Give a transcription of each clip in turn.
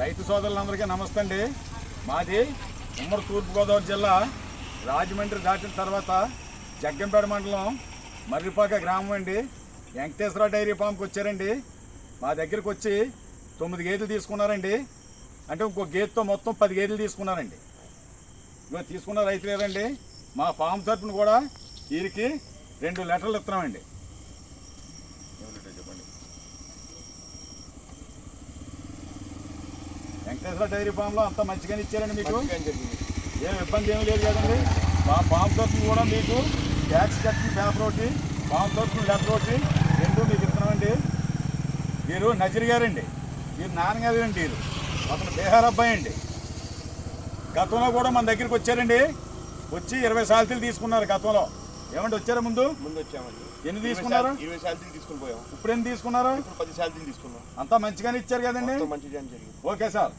రైతు సోదరులందరికీ నమస్తే అండి మాది ఉమ్మడి తూర్పుగోదావరి జిల్లా రాజమండ్రి దాటిన తర్వాత జగ్గంపేట మండలం మర్రిపాక గ్రామం అండి. వెంకటేశ్వర డైరీ ఫామ్కి వచ్చారండి. మా దగ్గరికి వచ్చి తొమ్మిది గేదెలు తీసుకున్నారండి. అంటే ఇంకో గేదెతో మొత్తం పది గేదెలు తీసుకున్నారండి. ఇగో తీసుకున్న రైతు లేదండి మా ఫామ్ తరపున కూడా వీరికి రెండు లెటర్లు ఇస్తున్నామండి ఏమిటో చెప్పండి వెంకటేశ్వర డైరీ ఫామ్లో అంత మంచిగానే ఇచ్చారండి మీకు. ఏం ఇబ్బంది ఏమీ లేదు కదండి. మా ఫామ్ తరఫున కూడా మీకు ట్యాక్స్ కట్టిన పేపర్ ఒకటి ఫామ్ తరఫున లెటర్ ఒకటి రెండు మీకు ఇస్తున్నామండి. మీరు నజరి గారండి. మీరు నాన్నగారు అండి వీరు అతను బీహార్ అబ్బాయి అండి. గతంలో కూడా మన దగ్గరికి వచ్చారండి. వచ్చి ఇరవై సాల్తీలు తీసుకున్నారు గతంలో. ఏమంటే వచ్చారా ముందు? ముందు వచ్చామండి ఎన్ని తీసుకున్నారు? ఇరవై శాలరీలు తీసుకుని పోయాం. ఇప్పుడు ఎన్ని తీసుకున్నారు? ఇప్పుడు పది శాలరీలు తీసుకున్నాం. అంతా మంచిగానే ఇచ్చారు కదండి? మొత్తం మంచి జాయిన్ జరిగింది. Okay sir.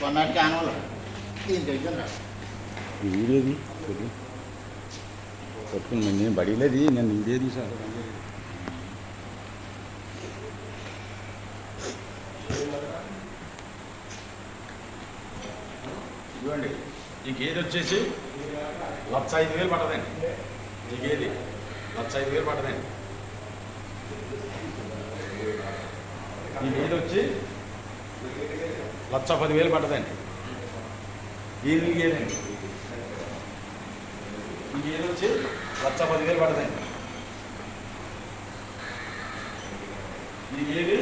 కొన్నాటికి ఆనవాళ్ళు. వీడేది? పట్టుకుని నేను బడిలేది నేను ఇదేది సార్? ఇవ్వండి ఈ గేదె వచ్చేసి లక్ష ఐదు వేలు పట్టదండి. ఈ గేదె లక్ష ఐదు వేలు పట్టదండి. ఈ గేదె వచ్చి లక్ష పది వేలు పట్టదండి ఈ గేదండి ఈ గేదె వచ్చి లక్ష పది వేలు పట్టదండి ఈ గేది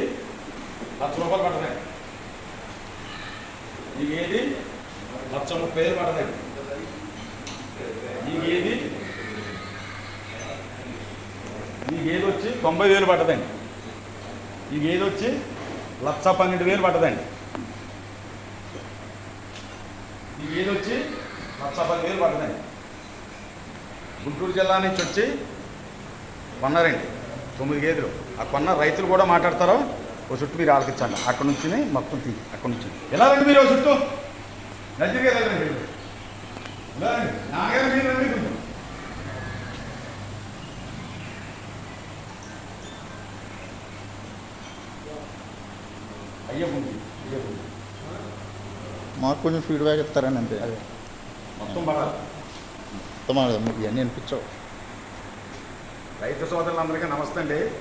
లక్ష రూపాయలు పడదండి ఈ గేది లక్ష ముప్పై వేలు పడదండి ఈ గేది ఈ గేది వచ్చి తొంభై వేలు పడదండి ఈ గేది వచ్చి లక్ష పన్నెండు వేలు పట్టదండి ఈ గేది వచ్చి లక్ష పది వేలు పట్టదండి గుంటూరు జిల్లా నుంచి వచ్చి కొన్నారండి తొమ్మిది గేదెలు. ఆ కొన్న రైతులు కూడా మాట్లాడతారు ఓ చుట్టూ మీరు ఆలకించండి. అక్కడ నుంచి మొత్తం తీ అక్కడ నుంచి ఎలా రండి మీరు ఓ చుట్టూ. ఇలా రండి. మీరు రండి. మాకు కొంచెం ఫీడ్బ్యాక్ ఇస్తారని అంతే. అదే. మొత్తం పడాలి మొత్తం మీకు ఇవన్నీ అనిపించవు. రైతు సోదరులందరికీ నమస్తే అండి.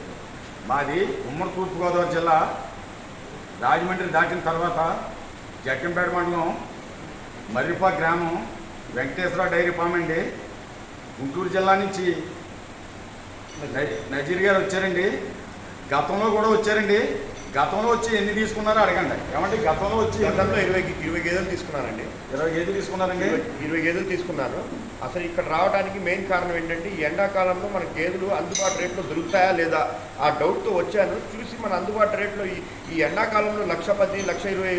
మాది ఉమ్మడి తూర్పుగోదావరి జిల్లా రాజమండ్రి దాటిన తర్వాత జగ్గంపేట మండలం మర్రిపా గ్రామం వెంకటేశ్వర డైరీ ఫామ్ అండి. గుంటూరు జిల్లా నుంచి నజ- నజీర్ గారు వచ్చారండి. గతంలో కూడా వచ్చారండి. గతంలో వచ్చి ఎన్ని తీసుకున్నారో అడగండి. ఏమంటే గతంలో వచ్చి గతంలో ఇరవై ఇరవై గేదెలు తీసుకున్నానండి ఇరవై గేదెలు తీసుకున్నారండి? ఇరవై గేదెలు తీసుకున్నాను అసలు ఇక్కడ రావడానికి మెయిన్ కారణం ఏంటంటే ఈ ఎండాకాలంలో మన గేదెలు అందుబాటు రేట్లో దొరుకుతాయా లేదా? ఆ డౌట్తో వచ్చాను. చూసి మన అందుబాటు రేట్లో ఈ ఈ ఎండాకాలంలో లక్ష పది లక్ష ఇరవై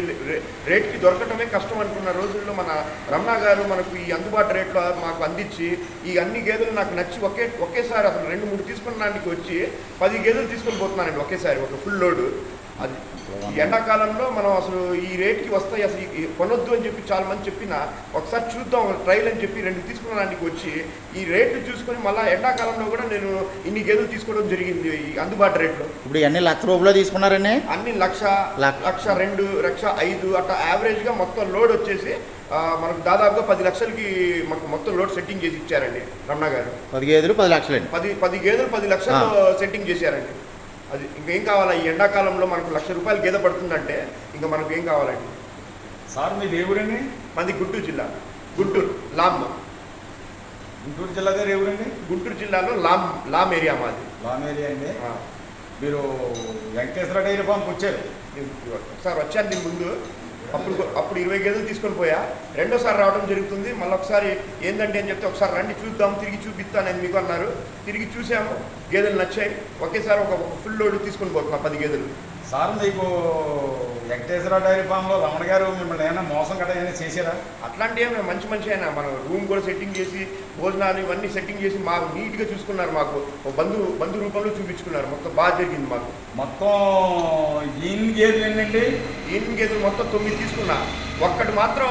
రేట్కి దొరకటమే కష్టం అనుకున్న రోజుల్లో మన రమణ గారు మనకు ఈ అందుబాటు రేట్లో మాకు అందించి ఈ అన్ని గేదెలు నాకు నచ్చి ఒకే ఒకేసారి అసలు రెండు మూడు తీసుకున్నానికి వచ్చి పది గేదెలు తీసుకొని పోతున్నానండి ఒకేసారి ఒక ఫుల్ లోడు. అది. ఎండాకాలంలో మనం అసలు ఈ రేట్కి వస్తాయి అసలు కొనొద్దు అని చెప్పి చాలా మంది చెప్పిన ఒకసారి చూద్దాం ట్రైల్ అని చెప్పి రెండు తీసుకున్నానికి వచ్చి ఈ రేటు చూసుకొని మళ్ళీ ఎండాకాలంలో కూడా నేను ఇన్ని గేదెలు తీసుకోవడం జరిగింది ఈ అందుబాటు రేట్లో. ఇప్పుడు ఇవన్నీ లక్ష రూపాయలు తీసుకున్నారండి? అన్ని లక్ష లక్ష. రెండు లక్ష ఐదు అట్లా యావరేజ్గా మొత్తం లోడ్ వచ్చేసి మనకు దాదాపుగా పది లక్షలకి మనకు మొత్తం లోడ్ సెట్టింగ్ చేసి ఇచ్చారండి రమణ గారు. పది గేదెలు పది లక్షలండి. పది పది గేదెలు పది లక్షలు సెట్టింగ్ చేశారండి. అది ఇంకేం కావాలా? ఈ ఎండాకాలంలో మనకు లక్ష రూపాయలు గేదె పడుతుందంటే ఇంకా మనకు ఏం కావాలండి? సార్ మీ దేవుడండి మాది గుంటూరు జిల్లా. గుంటూరు లామ్మ గుంటూరు జిల్లా దగ్గర ఎవరండి? గుంటూరు జిల్లాలో లామ్ లామ్ ఏరియా మాది. లామ్ ఏరియా అండి. మీరు వెంకటేశ్వర డైరీ ఫామ్కి వచ్చారు? నేను ఒకసారి వచ్చాను దీని ముందు. అప్పుడు అప్పుడు ఇరవై గేదెలు తీసుకొని పోయా. రెండోసారి రావడం జరుగుతుంది. మళ్ళీ ఒకసారి ఏంటంటే అని చెప్తే ఒకసారి రండి చూద్దాం తిరిగి చూపిస్తానని మీకు అన్నారు. తిరిగి చూసాము. గేదెలు నచ్చాయి. ఒకేసారి ఒక ఫుల్ లోడ్ తీసుకొని పోతున్నా పది గేదెలు. సార్ మీకు వెంకటేశ్వర డైరీ ఫామ్లో రమణ గారు మిమ్మల్ని ఏమైనా మోసం గట్రా ఏమైనా చేశారా? అట్లాంటి ఏమైనా మంచి మంచి అయినా మనం రూమ్ కూడా సెట్టింగ్ చేసి భోజనాలు ఇవన్నీ సెట్టింగ్ చేసి మాకు నీట్గా చూసుకున్నారు మాకు. ఒక బంధు బంధు రూపంలో చూపించుకున్నారు. మొత్తం బాగా జరిగింది మాకు. మొత్తం ఈయన గేదెలు ఏంటండి ఈయన గేదెలు మొత్తం తొమ్మిది తీసుకున్నా. ఒక్కటి మాత్రం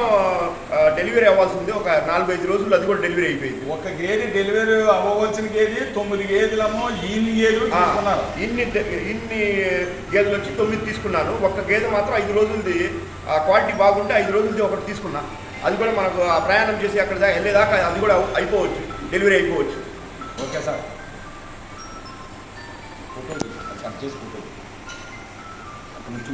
డెలివరీ అవ్వాల్సింది. ఒక నాలుగు ఐదు రోజులు అది కూడా డెలివరీ అయిపోయింది. ఒక గేదె డెలివరీ అవ్వవలసిన గేదె తొమ్మిది గేదెలమో ఈయన గేదెలు తీసుకున్నారు. ఇన్ని ఇన్ని గేదెలు వచ్చి తొమ్మిది తీసుకున్నాను ఒక్క గేదె మాత్రం ఐదు రోజులది ఆ క్వాలిటీ బాగుంటే ఐదు రోజులది ఒకటి తీసుకున్నా. అది కూడా మనకు ఆ ప్రయాణం చేసి అక్కడ దాకా వెళ్ళేదాకా అది కూడా అయిపోవచ్చు. డెలివరీ అయిపోవచ్చు. Okay sir. ఫోటో కట్ చేసి ఫోటో అక్కడ నుంచి